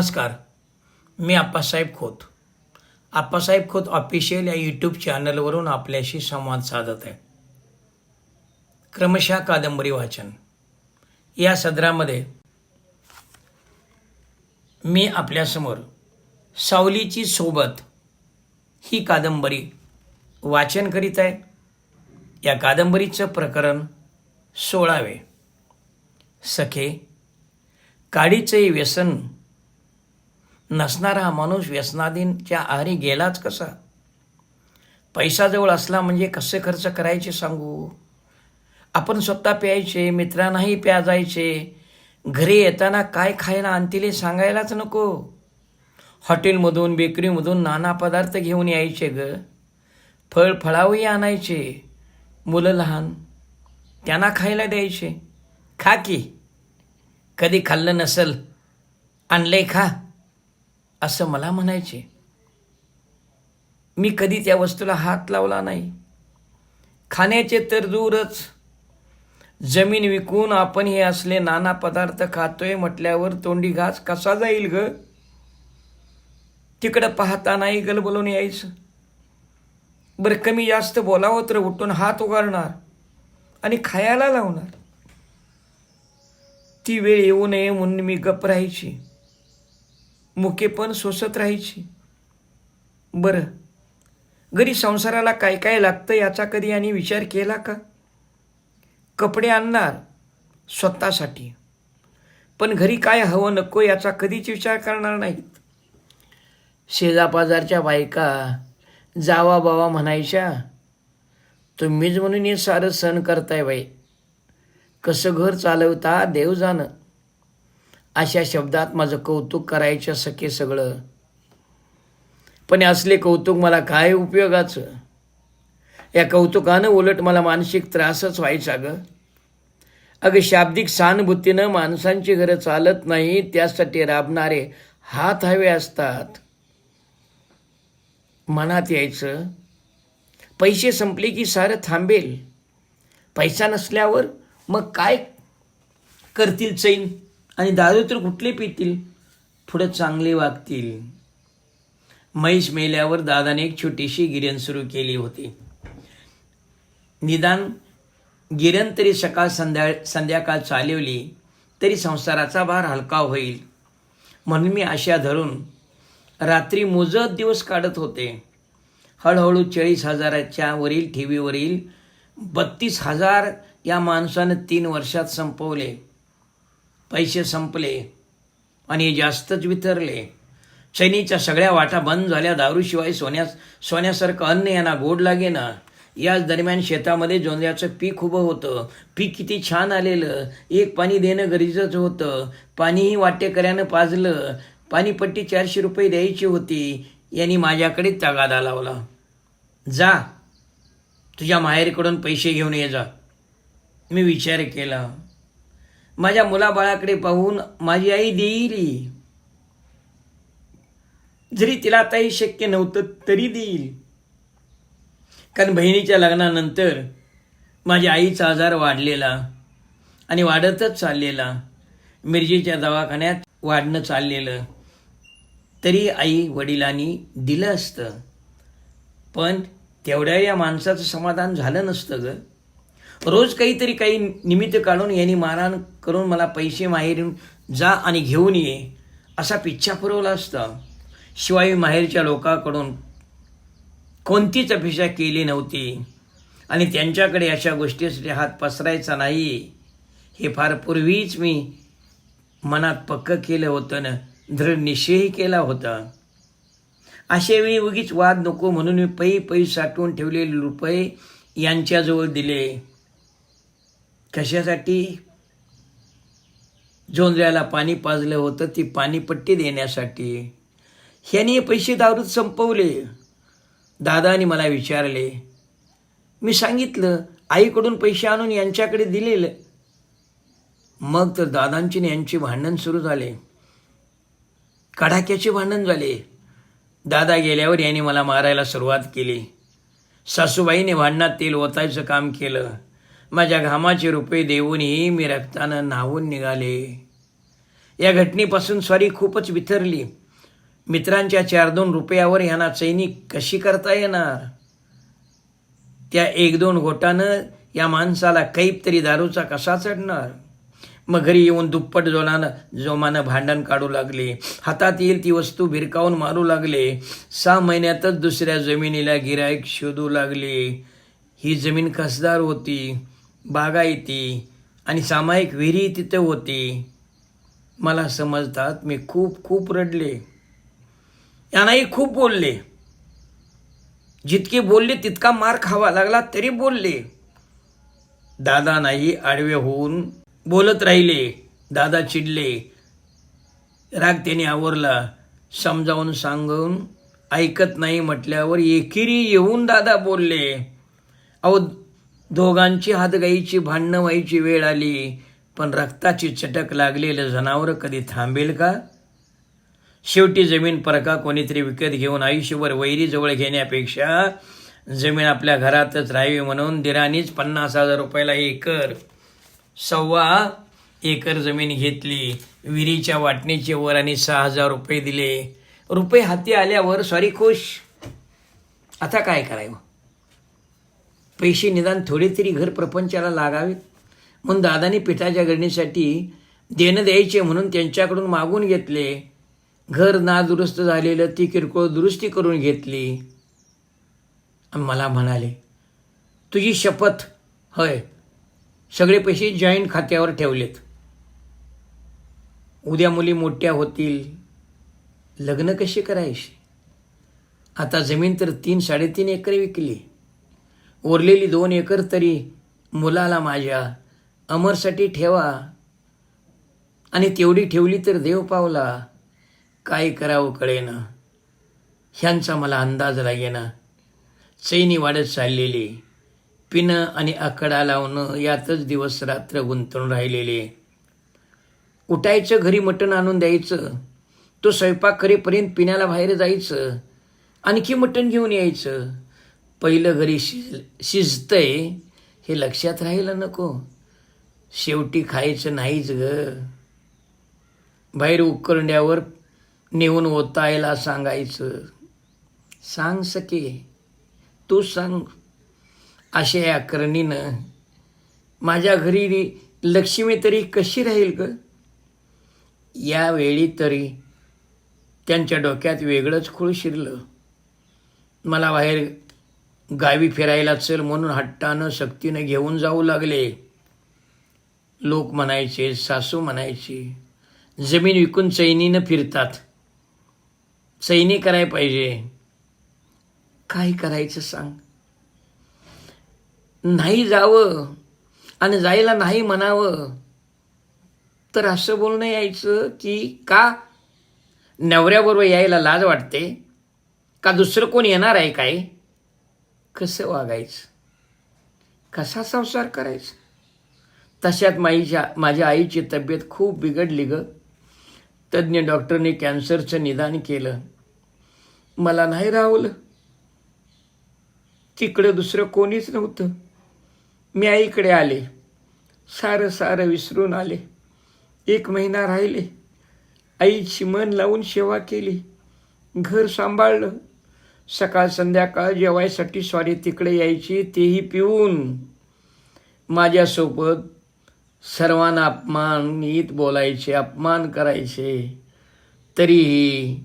नमस्कार मी आप्पासाहेब खोत. आप्पासाहेब खोत ऑफिशियल या यूट्यूब चॅनलवरून आपल्याशी संवाद साधत आहे. क्रमशः कादंबरी वाचन. या सदरामध्ये मी आपल्यासमोर सावलीची सोबत ही कादंबरी वाचन करीत आहे. या कादंबरीचं प्रकरण सोळावे. सखे काडीचे व्यसन नसणारा हा माणूस व्यसनादींच्या आहारी गेलाच कसा? पैसा जवळ असला म्हणजे कसे खर्च करायचे सांगू? आपण स्वतः प्यायचे मित्रांनाही प्या जायचे. घरी येताना काय खायला आणतील सांगायलाच नको. हॉटेलमधून बेकरीमधून नाना पदार्थ घेऊन यायचे ग. फळ फळावही आणायचे. मुलं लहान त्यांना खायला द्यायचे. खा की. कधी खाल्लं नसल आणलंय खा. असं मला म्हणायचे. मी कधी त्या वस्तूला हात लावला नाही. खाण्याचे तर दूरच. जमीन विकून आपण हे असले नाना पदार्थ खातोय म्हटल्यावर तोंडी घास कसा जाईल ग? तिकडं पाहता नाही गलबलून यायचं. बरं कमी जास्त बोलावं तर उठून हात उगारणार आणि खायला लावणार. ती वेळ येऊ नये म्हणून मी गप राहायची. मुके पण सोसत राहायची. बरं. घरी संसाराला काय काय लागतं याचा कधी आणि विचार केला का? कपडे आणणार स्वतःसाठी. पण घरी काय हवं नको याचा कधीच विचार करणार नाहीत. शेजापाजारच्या बायका जावा बावा म्हणायच्या तुम्हीच म्हणून हे सारं सण करताय बाई. कसं घर चालवता देव जाणं. अशा शब्दात माझं कौतुक करायचं सखे सगळं. पण असले कौतुक मला काय उपयोगाचं? या कौतुकानं उलट मला मानसिक त्रासच व्हायचा गं. अगं शाब्दिक सहानुभूतीनं माणसांची घरं चालत नाही त्यासाठी राबणारे हात हवे असतात. मनात यायचं पैसे संपले की सारं थांबेल. पैसा नसल्यावर मग काय करतील चैन? आणि दारू तर कुठले पितील? थोडं चांगले वागतील. म्हैस मेल्यावर दादाने एक छोटीशी गिरण सुरू केली होती. निदान गिरण तरी सकाळ संध्या संध्याकाळ चालवली तरी संसाराचा भार हलका होईल. म्हणून मी आशा धरून रात्री मोजत दिवस काढत होते. हळूहळू चाळीस हजाराच्या वरील ठेवीवरील बत्तीस हजार या माणसानं तीन वर्षात संपवले. पैसे संपले आणि जास्तच वितरले. सैनीच्या सगळ्या वाटा बंद झाल्या. दारूशिवाय सोन्या सोन्यासारखं अन्न यांना गोड लागेना. याच दरम्यान शेतामध्ये जोंधळ्याचं पीक उभं होतं. पीक किती छान आलेलं. एक पाणी देणं गरजेचं होतं. पाणीही वाटेकऱ्यानं पाजलं. पाणीपट्टी चारशे रुपये द्यायची होती. यांनी माझ्याकडे तगादा लावला. जा. तुझ्या माहेरकडून पैसे घेऊन ये जा. मी विचार केला. माझ्या मुलाबाळाकडे पाहून माझी आई देईल. जरी तिला आताही शक्य नव्हतं तरी देईल. कारण बहिणीच्या लग्नानंतर माझ्या आईचा आजार वाढलेला आणि वाढतच चाललेला. मिरजेच्या दवाखान्यात वाढणं चाललेलं. तरी आई वडिलांनी दिलं असतं. पण तेवढ्या या माणसाचं समाधान झालं नसतं ग. रोज काहीतरी काही निमित्त काढून यांनी मारहाण करून मला पैसे माहेरून जा आणि घेऊन ये असा पिच्छा पुरवला असता. शिवाय माहेरच्या लोकांकडून कोणतीच अपेक्षा केली नव्हती. आणि त्यांच्याकडे अशा गोष्टीसाठी हात पसरायचा नाही. हे फार पूर्वीच मी मनात पक्क केलं होतं ना दृढ निश्चयही केला होता. अशावेळी उगीच वाद नको म्हणून मी पै पै साठवून ठेवलेले रुपये यांच्याजवळ दिले. कशासाठी? जोंधळ्याला पाणी पाजलं होतं ती पाणीपट्टी देण्यासाठी. ह्याने पैसे दारूत संपवले. दादाने मला विचारले मी सांगितलं आईकडून पैसे आणून यांच्याकडे दिलेलं. मग तर दादांची यांची भांडण सुरू झाले. कडाक्याचे भांडण झाले. दादा गेल्यावर यांनी मला मारायला सुरुवात केली. सासूबाईने भांडणात तेल ओतायचं काम केलं. माझ्या घामाचे रुपये देऊनही मी रक्तानं न्हावून निघाले. या घटनेपासून स्वारी खूपच विथरली. मित्रांच्या चार दोन रुपयावर यांना चैनी कशी करता येणार? त्या एक दोन घोटानं या माणसाला कैप तरी दारूचा कसा चढणार? मग घरी येऊन दुप्पट जोनानं जोमानं भांडण काढू लागले. हातात येईल ती वस्तू भिरकावून मारू लागले. सहा महिन्यातच दुसऱ्या जमिनीला गिरायक शोधू लागले. ही जमीन कसदार होती? बागायती आणि सामायिक विहिरी तिथे होती. मला समजतात मी खूप खूप रडले. यांनाही खूप बोलले. जितके बोलले तितका मार खावा लागला तरी बोलले. दादा नाही आडवे होऊन बोलत राहिले. दादा चिडले. राग त्याने आवरला. समजावून सांगून ऐकत नाही म्हटल्यावर एकेरी येऊन दादा बोलले अहो दोघांची हातगाईची भांडणं व्हायची वेळ आली पण रक्ताची चटक लागलेलं जनावर कधी थांबेल का? शेवटी जमीन परका कोणीतरी विकत घेऊन आयुष्यभर वैरीजवळ घेण्यापेक्षा जमीन आपल्या घरातच राहावी म्हणून दिरानीच पन्नास हजार रुपयाला एकर सव्वा एकर जमीन घेतली. विहिरीच्या वाटणीचे वर आणि सहा हजार रुपये दिले. रुपये हाती आल्यावर सॉरी खुश. आता काय करायचं? पैसे निदान थोडे तरी घर प्रपंचाला लागावेत. म्हणून दादानी पिठाच्या गरणीसाठी देणं द्यायचे म्हणून त्यांच्याकडून मागून घेतले. घर नादुरुस्त झालेलं ती किरकोळ दुरुस्ती करून घेतली. आणि मला म्हणाले तुझी शपथ होय. सगळे पैसे जॉईंट खात्यावर ठेवलेत. उद्या मुली मोठ्या होतील. लग्न कसे करायचे? आता जमीन तर तीन साडेतीन एकर विकली. उरलेली दोन एकर तरी मुलाला माझ्या अमरसाठी ठेवा. आणि तेवढी ठेवली तर देव पावला. काय करावं कळेना. ह्यांचा मला अंदाज लागेना. चैनी वाढत चाललेली. पिणं आणि आकडा लावणं यातच दिवस रात्र गुंतून राहिलेले. उठायचं घरी मटण आणून द्यायचं. तो स्वयंपाक करेपर्यंत पिण्याला बाहेर जायचं. आणखी मटण घेऊन यायचं. पहिलं घरी शिज शिजतंय हे लक्षात राहायला नको. शेवटी खायचं नाहीच ग. बाहेर उकरड्यावर नेऊन ओतायला सांगायचं. सांग सके. तू सांग. अशा या करणीनं माझ्या घरी लक्ष्मी तरी कशी राहील ग? यावेळी तरी त्यांच्या डोक्यात वेगळंच खूळ शिरलं. मला बाहेर गावी फिरायला चल म्हणून हट्टानं सक्तीनं घेऊन जाऊ लागले. लोक म्हणायचे सासू म्हणायचे जमीन विकून चैनीनं फिरतात. चैनी कराय पाहिजे. काय करायचं सांग? नाही जावं आणि जायला नाही म्हणावं. तर असं बोलणं यायचं की का नवऱ्याबरोबर यायला लाज वाटते? का दुसरं कोण येणार आहे काय? कसं वागायचं? कसा संसार करायचा? तशात माईच्या माझ्या आईची तब्येत खूप बिघडली ग. तज्ज्ञ डॉक्टरने कॅन्सरचं निदान केलं. मला नाही राहवलं तिकडं दुसरं कोणीच नव्हतं. मी आईकडे आले. सारं सारं विसरून आले. एक महिना राहिले. आईची मन लावून सेवा केली. घर सांभाळलं. सकाळ संध्याकाळ जेवायसाठी स्वारी तिकडे यायची तेही पिऊन. माझ्यासोबत सर्वांना अपमानित बोलायचे अपमान करायचे. तरीही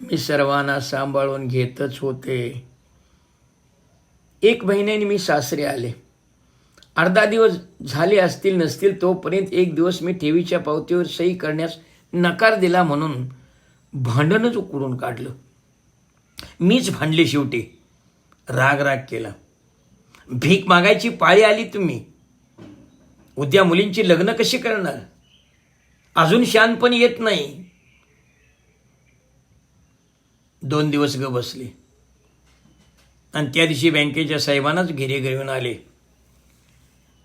मी सर्वांना सांभाळून घेतच होते. एक महिन्याने मी सासरे आले. अर्धा दिवस झाले असतील नसतील तोपर्यंत एक दिवस मी ठेवीच्या पावतीवर सही करण्यास नकार दिला म्हणून भांडणच उकडून काढलं. मीच भांडले शेवटी. राग राग केला. भीक मागायची पाळी आली तुम्ही. उद्या मुलींची लग्न कशी करणार? अजून शानपण येत नाही. दोन दिवस ग बसले. आणि त्या दिवशी बँकेच्या साहेबांनाच घेरे घेऊन आले.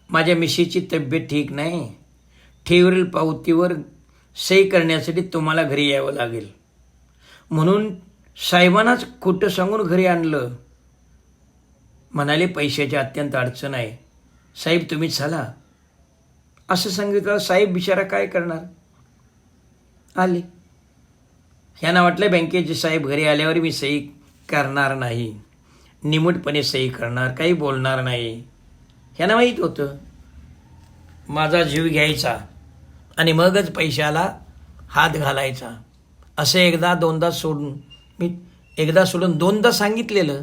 माझ्या मिशीची तब्येत ठीक नाही. ठेवरील पावतीवर सही करण्यासाठी तुम्हाला घरी यावं लागेल. म्हणून साहेबांनाच खोटं सांगून घरी आणलं. म्हणाले पैशाची अत्यंत अडचण आहे. साहेब तुम्ही चला. असं सांगितलं साहेब बिचारा काय करणार? आले. ह्यांना वाटलं बँकेचे साहेब घरी आल्यावर मी सही करणार नाही. निमूटपणे सही करणार काही बोलणार नाही. ह्यांना माहीत होतं माझा जीव घ्यायचा आणि मगच पैशाला हात घालायचा. असं एकदा दोनदा सोडून मी एकदा सोडून दोनदा सांगितलेलं.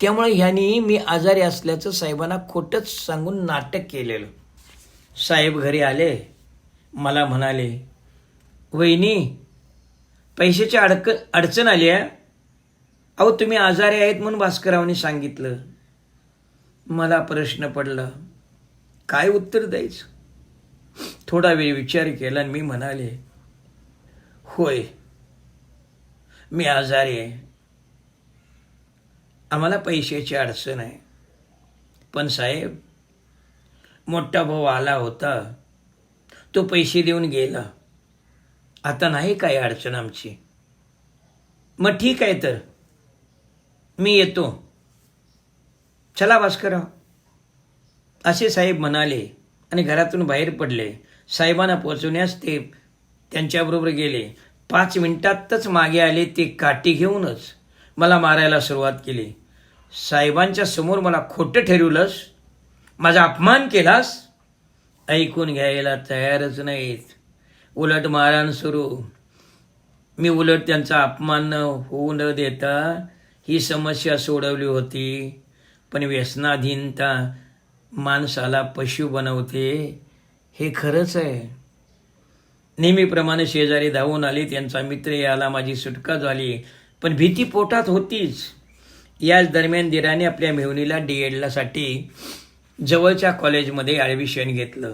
त्यामुळे ह्यांनी मी आजारी असल्याचं साहेबांना खोटंच सांगून नाटक केलेलं. साहेब घरी आले मला म्हणाले वहिनी पैशाची अडक अडचण आली आहे. अहो तुम्ही आजारी आहेत म्हणून भास्कररावनी सांगितलं. मला प्रश्न पडला काय उत्तर द्यायचं? थोडा वेळ विचार केला आणि मी म्हणाले होय मी आजारी आहे. आम्हाला पैशाची अडचण आहे. पण साहेब मोठा भाऊ आला होता. तो पैसे देऊन गेला. आता नाही काय अडचण आमची. मग ठीक आहे तर. मी येतो. चला भास्करराव. असे साहेब म्हणाले आणि घरातून बाहेर पडले. साहेबांना पोचवण्यास ते त्यांच्याबरोबर गेले. पाच मिनिटातच मागे आले ते काठी घेऊनच मला मारायला सुरुवात केली. साहेबांच्या समोर मला खोटं ठरवलंस माझा अपमान केलास? ऐकून घ्यायला तयारच नाहीत. उलट मारण सुरू. मी उलट त्यांचा अपमान न होऊ न देता ही समस्या सोडवली होती. पण व्यसनाधीनता माणसाला पशु बनवते हे खरंच आहे. नेहमीप्रमाणे शेजारी धावून आले त्यांचा मित्र याला माझी सुटका झाली. पण भीती पोटात होतीच. याच दरम्यान दिराने आपल्या मेहुनीला डी एडलासाठी जवळच्या कॉलेजमध्ये ॲडमिशन घेतलं.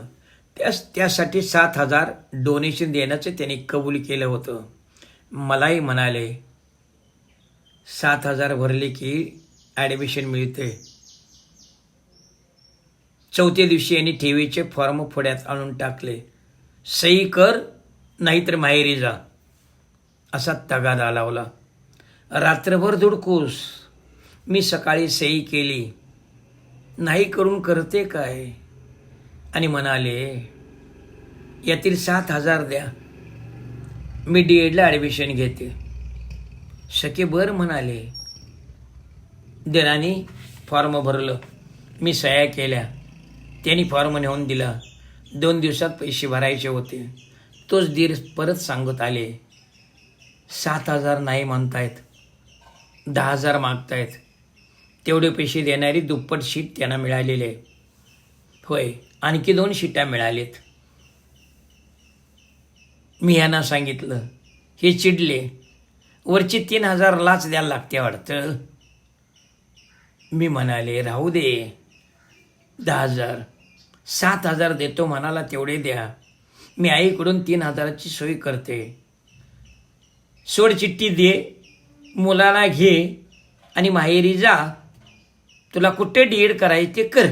त्यास त्यासाठी सात हजार डोनेशन देण्याचं त्यांनी कबूल केलं होतं. मलाही म्हणाले सात हजार भरले की ॲडमिशन मिळते चौथ्या दिवशी यांनी ठेवीचे फॉर्म फोड्यात आणून टाकले. सही कर नाहीतर माहेरी जा. असा तगादा लावला. रात्रभर धुडकूस. मी सकाळी सही केली. नाही करून करते काय? आणि म्हणाले यातील सात हजार द्या. मी डी एडला ॲडमिशन घेते. शके बर म्हणाले देनानी फॉर्म भरलं. मी सह्या केल्या. त्यांनी फॉर्म नेऊन दिला. दोन दिवसात पैसे भरायचे होते. तोच दीर परत सांगत आले. सात हजार नाही म्हणतायत. दहा हजार मागतायत. तेवढे पैसे देणारी दुप्पट शीट त्यांना मिळालेली. आहे होय आणखी दोन शिट्या मिळालेत. मी यांना सांगितलं हे चिडले. वरची तीन हजार लाच द्यायला लागते वाटतं. मी म्हणाले राहू दे. दहा हजार. सात हजार देतो म्हणाला तेवढे द्या. मी आईकडून तीन हजाराची सोय करते. सोड चिठ्ठी दे मुलाला घे आणि माहेरी जा. तुला कुठे डीएड करायचे ते कर.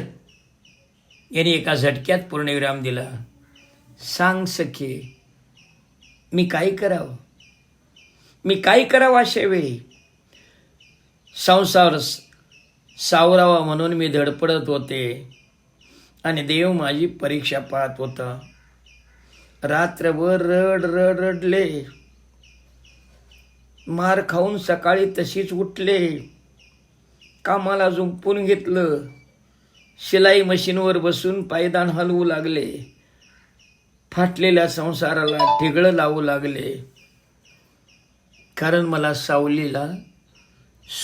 याने एका झटक्यात पूर्णविराम दिला. सांग सखे मी काय करावं? मी काय करावं अशा वेळी? संसार सावरावा म्हणून मी धडपडत होते आणि देव माझी परीक्षा पाहत होता. रात्रभर रड रड रडले. मार खाऊन सकाळी तशीच उठले. कामाला झुंपून घेतलं. शिलाई मशीनवर बसून पायदान हलवू लागले. फाटलेल्या संसाराला ठिगळं लावू लागले. कारण मला सावलीला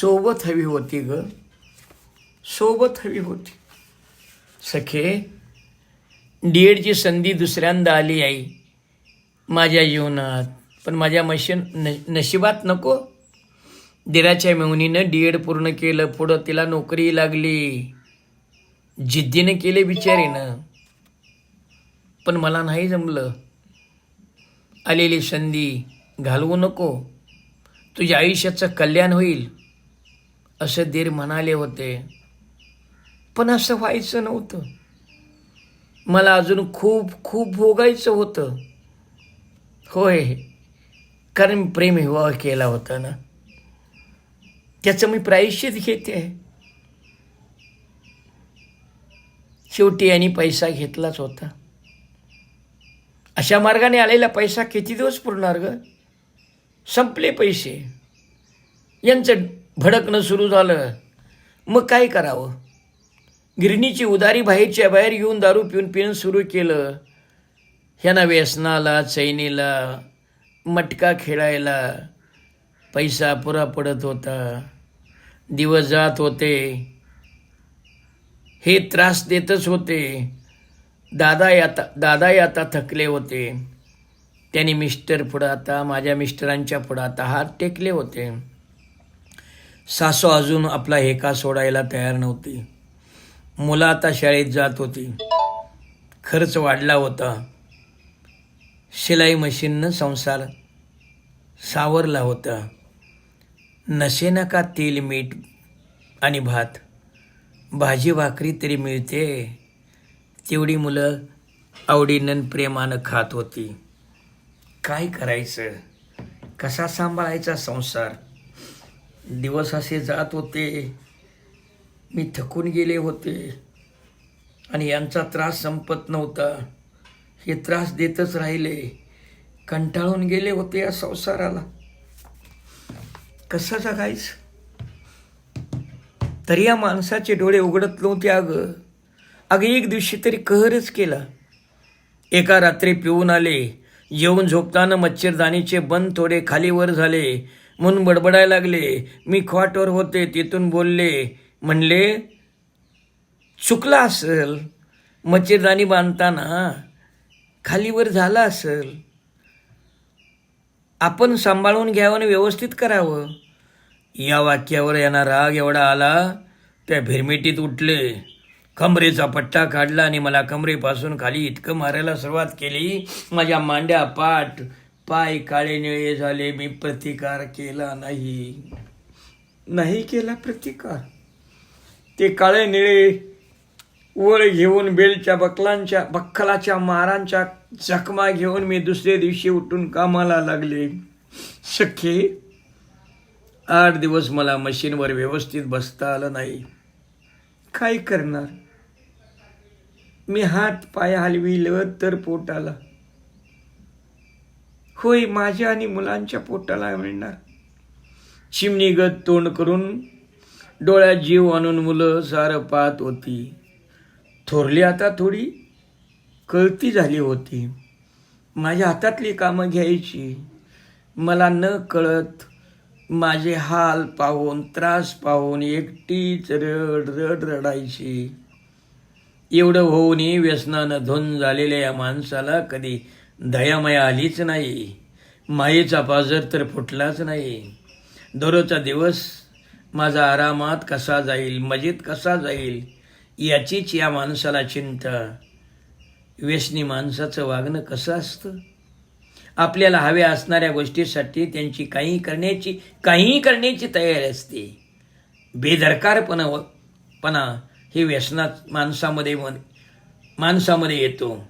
सोबत हवी होती ग. सोबत हवी होती. सखे डी एडची संधी दुसऱ्यांदा आली आई माझ्या जीवनात. पण माझ्या मशीन न नशिबात नको. दिराच्या मेहुनीनं डी एड पूर्ण केलं पुढं तिला नोकरी लागली. जिद्दीनं केले बिचारीनं. पण मला नाही जमलं. आलेली संधी घालवू नको. तुझ्या आयुष्याचं कल्याण होईल असं दीर म्हणाले होते. पण असं व्हायचं नव्हतं. मला अजून खूप खूप भोगायचं होतं. होय. कारण प्रेम विवाह केला होता ना. त्याचं मी प्रायश्चित घेते. शेवटी यांनी पैसा घेतलाच होता. अशा मार्गाने आलेला पैसा किती दिवस पुरणार ग? संपले पैसे. यांचं भडकणं सुरू झालं. मग काय करावं? गिरणीची उदारी बाहेरच्या बाहेर येऊन दारू पिऊन पिऊन सुरू केलं. ह्यांना व्यसनाला चैनीला मटका खेळायला पैसा पुरा पडत होता. दिवस जात होते. हे त्रास देतच होते. दादा आता दादाही आता थकले होते. त्यांनी मिस्टर पुढं आता माझ्या मिस्टरांच्या पुढं आता हात टेकले होते. सासू अजून आपला हेका सोडायला तयार नव्हती. मुलं आता शाळेत जात होती. खर्च वाढला होता. शिलाई मशीननं संसार सावरला होता. नसेना का तेल मीठ आणि भात. भाजी भाकरी तरी मिळते. तेवढी मुलं आवडीनं प्रेमानं खात होती. काय करायचं? कसा सांभाळायचा संसार? दिवस असे जात होते. मी थकून गेले होते. आणि यांचा त्रास संपत नव्हता. हे त्रास देतच राहिले. कंटाळून गेले होते या संसाराला. कसं जगायचं? तरी या माणसाचे डोळे उघडत नव्हते अगं. अगं एक दिवशी तरी कहरच केला. एका रात्री पिऊन आले. जेवून झोपताना मच्छरदाणीचे बंद थोडे खालीवर झाले. म्हणून बडबडायला लागले. मी खॉटवर होते तिथून बोलले म्हणले चुकला असेल मच्छरदाणी बांधताना खालीवर झाला असेल. आपण सांभाळून घ्यावं आणि व्यवस्थित करावं. या वाक्यावर यांना राग एवढा आला त्या भिरमिटीत उठले. कमरेचा पट्टा काढला आणि मला कमरेपासून खाली इतकं मारायला सुरुवात केली. माझ्या मांड्या पाठ पाय काळे निळे झाले मी प्रतिकार केला नाही. नाही केला प्रतिकार? ते काळे निळे वळ घेऊन बेलच्या बकलांच्या बक्कलाच्या मारांच्या जखमा घेऊन मी दुसऱ्या दिवशी उठून कामाला लागले. सख्खे आठ दिवस मला मशीनवर व्यवस्थित बसता आलं नाही. काय करणार? मी हात पाय हलविलं तर पोटाला. होय माझ्या आणि मुलांच्या पोटाला मिळणार. चिमणीगत तोंड करून डोळ्यात जीव आणून मुलं सारं पाहत होती. थोरली आता थोडी कळती झाली होती. माझ्या हातातली कामं घ्यायची. मला न कळत माझे हाल पाहून त्रास पाहून एकटीच रड रड रडायची. एवढं होऊनही व्यसनानं धुन झालेल्या या माणसाला कधी दयामया आलीच नाही. मायेचा पाजर तर फुटलाच नाही. दररोजचा दिवस माझा आरामात कसा जाईल मजेत कसा जाईल याचीच या माणसाला चिंता. व्यसनी माणसाचं वागणं कसं असतं? आपल्याला हव्या असणाऱ्या गोष्टीसाठी त्यांची काही करण्याची काहीही करण्याची तयारी असते. बेदरकारपणा पणा हे व्यसनात माणसामध्ये माणसामध्ये येतो.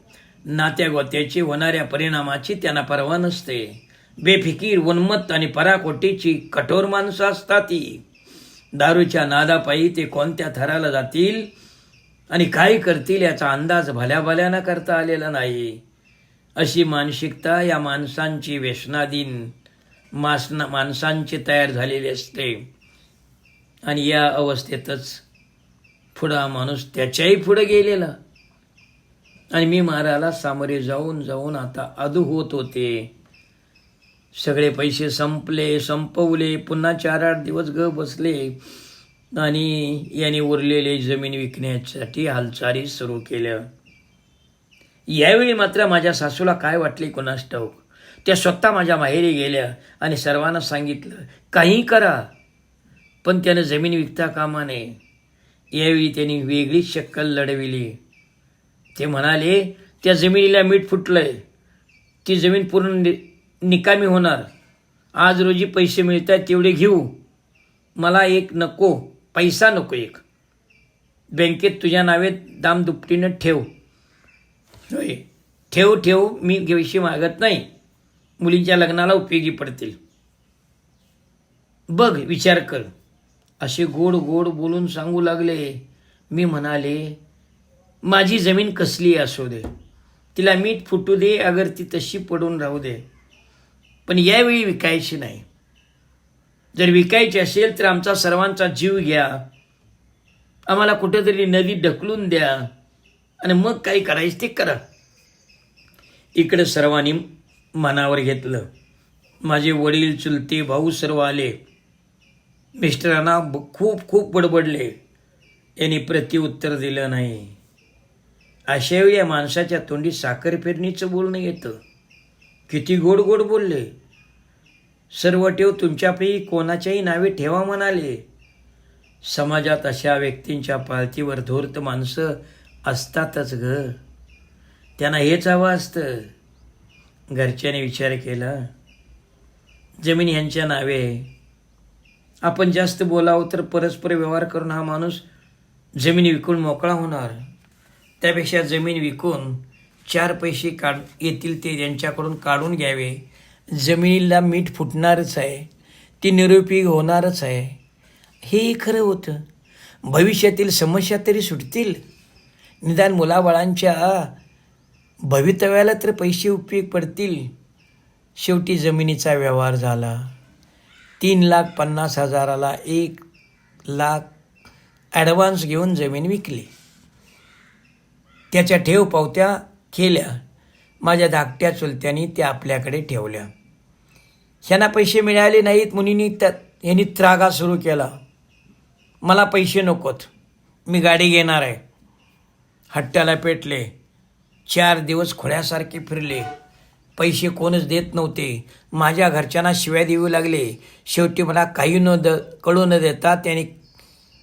नात्या गोत्याची होणाऱ्या परिणामाची त्यांना पर्वा नसते. बेफिकीर उन्मत्त आणि पराकोटीची कठोर माणसं असतात ती दारूच्या नादापायी ते कोणत्या थराला जातील आणि काय करतील याचा अंदाज भल्या भल्यानं करता आलेला नाही. अशी मानसिकता या माणसांची व्यसनाधीन मासना माणसांची तयार झालेली असते. आणि या अवस्थेतच पुढं माणूस त्याच्याही पुढं गेलेला. आणि मी महाराला सामोरे जाऊन जाऊन आता अधू होत होते. सगळे पैसे संपले संपवले. पुन्हा चार आठ दिवस ग बसले. आणि याने उरलेले जमीन विकण्यासाठी हालचाली सुरू केल्या. यावेळी मात्र माझ्या सासूला काय वाटले कोणास ठाऊक? त्या स्वतः माझ्या माहेरी गेल्या आणि सर्वांना सांगितलं काही करा पण त्यानं जमीन विकता कामा नये. यावेळी त्यांनी वेगळीच शक्कल लढविली. ते म्हणाले त्या जमिनीला मीठ फुटलंय. ती जमीन पूर्ण निकामी होणार. आज रोजी पैसे मिळतात तेवढे घेऊ. मला एक नको पैसा नको एक. बँकेत तुझ्या नावे दाम दुपटीनं ठेव. होय. ठेव ठेव मी पैसे मागत नाही. मुलींच्या लग्नाला उपयोगी पडतील. बघ विचार कर. असे गोड गोड बोलून सांगू लागले. मी म्हणाले माझी जमीन कसली असू दे. तिला मीठ फुटू दे अगर ती तशी पडून राहू दे. पण यावेळी विकायची नाही. जर विकायची असेल तर आमचा सर्वांचा जीव घ्या. आम्हाला कुठेतरी नदी ढकलून द्या. आणि मग काही करायचं ते करा. इकडे सर्वांनी मनावर घेतलं. माझे वडील चुलते भाऊ सर्व आले. मिस्टरांना ब- खूप खूप बडबडले. यांनी प्रत्युत्तर दिलं नाही. अशावेळी या माणसाच्या तोंडी साखर पेरणीचं बोलणं येतं. किती गोड गोड बोलले. सर्व ठेव तुमच्यापैकी कोणाच्याही नावे ठेवा म्हणाले. समाजात अशा व्यक्तींच्या पाळतीवर धूर्त माणसं असतातच ग. त्यांना हेच हवं असतं. घरच्याने विचार केला जमीन यांच्या नावे आपण जास्त बोलावं तर परस्पर व्यवहार करून हा माणूस जमीन विकून मोकळा होणार. त्यापेक्षा जमीन विकून चार पैसे काढ येतील ते त्यांच्याकडून काढून घ्यावे. जमिनीला मीठ फुटणारच आहे ती निरुपयोगी होणारच आहे. हे खरं होतं. भविष्यातील समस्या तरी सुटतील. निदान मुलाबाळांच्या भवितव्याला तर पैसे उपयोग पडतील. शेवटी जमिनीचा व्यवहार झाला. तीन लाख पन्नास हजाराला एक लाख ॲडव्हान्स घेऊन जमीन विकली. त्याच्या ठेव पावत्या केल्या. माझ्या धाकट्या चुलत्यांनी त्या आपल्याकडे ठेवल्या. ह्यांना पैसे मिळाले नाहीत मुनींनी त्या यांनी त्रागा सुरू केला. मला पैसे नकोत मी गाडी घेणार आहे. हट्ट्याला पेटले चार दिवस खोळ्यासारखे फिरले. पैसे कोणच देत नव्हते. माझ्या घरच्यांना शिव्या देऊ लागले. शेवटी मला काही न द कळू न देता त्याने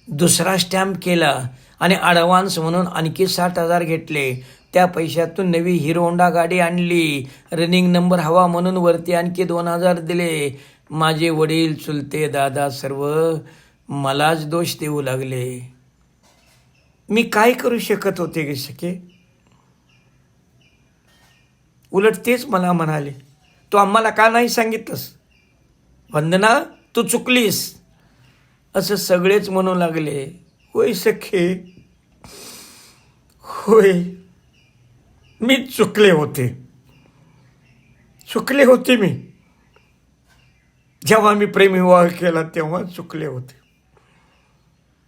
दुसरा स्टॅम्प केला आणि ॲडव्हान्स म्हणून आणखी साठ हजार घेतले. त्या पैशातून नवी हिरो होंडा गाडी आणली. रनिंग नंबर हवा म्हणून वरती आणखी दोन हजार दिले. माझे वडील चुलते दादा सर्व मलाच दोष देऊ लागले. मी काय करू शकत होते गे सखे? उलट तेच मला म्हणाले. तू आम्हाला का नाही सांगितलंस? वंदना तू चुकलीस. असं सगळेच म्हणू लागले. होय सखे? होय. मी चुकले होते. चुकले होते मी. जेव्हा मी प्रेमविवाह केला तेव्हा चुकले होते.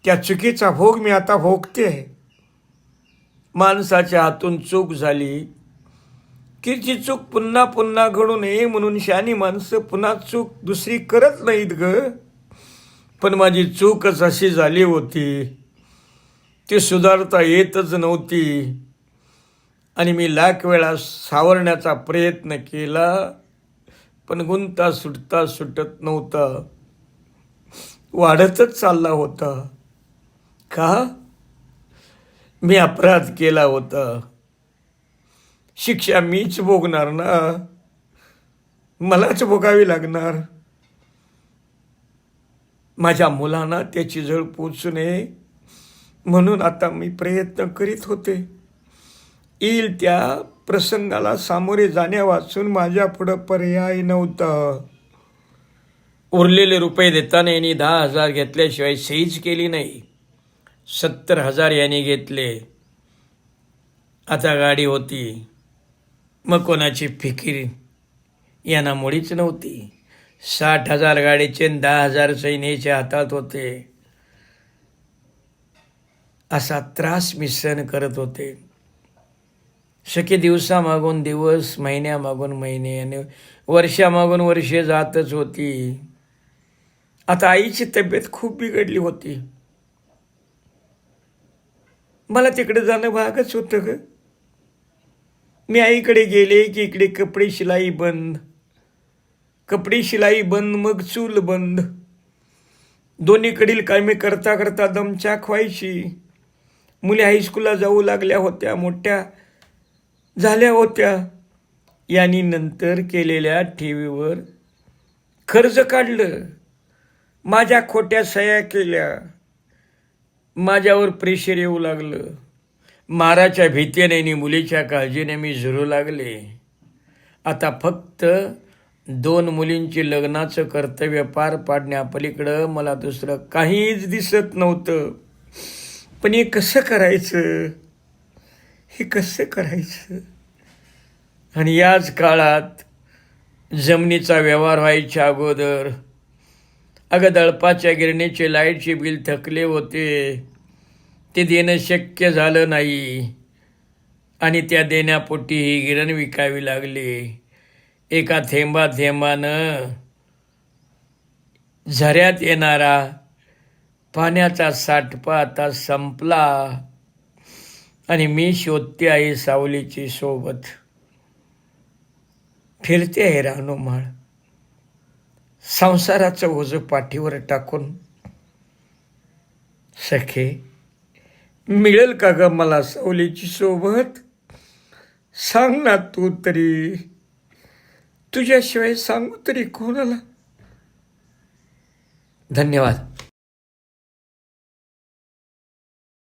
त्या चुकीचा भोग मी आता भोगते आहे. माणसाच्या हातून चूक झाली की जी चूक पुन्हा पुन्हा घडू नये म्हणून शानी माणसं पुन्हा चूक दुसरी करत नाहीत ग. पण माझी चूकच अशी झाली होती ती सुधारता येतच नव्हती. आणि मी लाख वेळा सावरण्याचा प्रयत्न केला पण गुंता सुटता सुटत नव्हता. वाढतच चालला होता. का? मी अपराध केला होता. शिक्षा मीच भोगणार ना? मलाच भोगावी लागणार. माझ्या मुलांना त्याची जळ पोचू नये म्हणून आता मी प्रयत्न करीत होते. येईल त्या प्रसंगाला सामोरे जाण्या वाचून माझ्या पुढं पर्याय नव्हता. उरलेले रुपये देताना यांनी दहा हजार घेतल्याशिवाय सहीच केली नाही. सत्तर हजार यांनी घेतले. आता गाडी होती. मग कोणाची फिकीर? यांना मुळीच नव्हती. साठ हजार गाडीचे आणि दहा हजार सैन्याच्या हातात होते. असा त्रास मी सहन करत होते. शक्य दिवसामागून दिवस महिन्यामागून महिने आणि वर्षामागून वर्षे जातच होती. आता आईची तब्येत खूप बिघडली होती. मला तिकडे जाणं भागच होतं ग. मी आईकडे गेले की इकडे कपडे शिलाई बंद. कपडे शिलाई बंद मग चूल बंद. दोन्हीकडील कामे करता करता दमचाक व्हायची. मुली हायस्कूलला जाऊ लागल्या होत्या मोठ्या झाल्या होत्या. यांनी नंतर केलेल्या ठेवीवर कर्ज काढलं. माझ्या खोट्या सह्या केल्या. माझ्यावर प्रेशर येऊ लागलं. माराच्या भीतीने आणि मुलीच्या काळजीने मी झुरू लागले. आता फक्त दोन मुलींची लग्नाचं कर्तव्य पार पाडण्यापलीकडं मला दुसरं काहीच दिसत नव्हतं. पण हे कसं करायचं? हे कसं करायचं? आणि याच काळात जमिनीचा व्यवहार व्हायच्या अगोदर अगं दळपाच्या गिरणीचे लाईटचे बिल थकले होते. ते देणं शक्य झालं नाही. आणि त्या देण्यापोटी ही गिरण विकावी लागली. एका थेंबा थेंबानं झऱ्यात येणारा पाण्याचा साठपा आता संपला. आणि मी शोधते आहे सावलीची सोबत फिरते आहे रानोमाळ संसाराचं ओझं पाठीवर टाकून. सखे मिळेल का ग मला सावलीची सोबत? सांग ना तू तरी. तुझ्याशिवाय सांगू तरी कोणाला? धन्यवाद.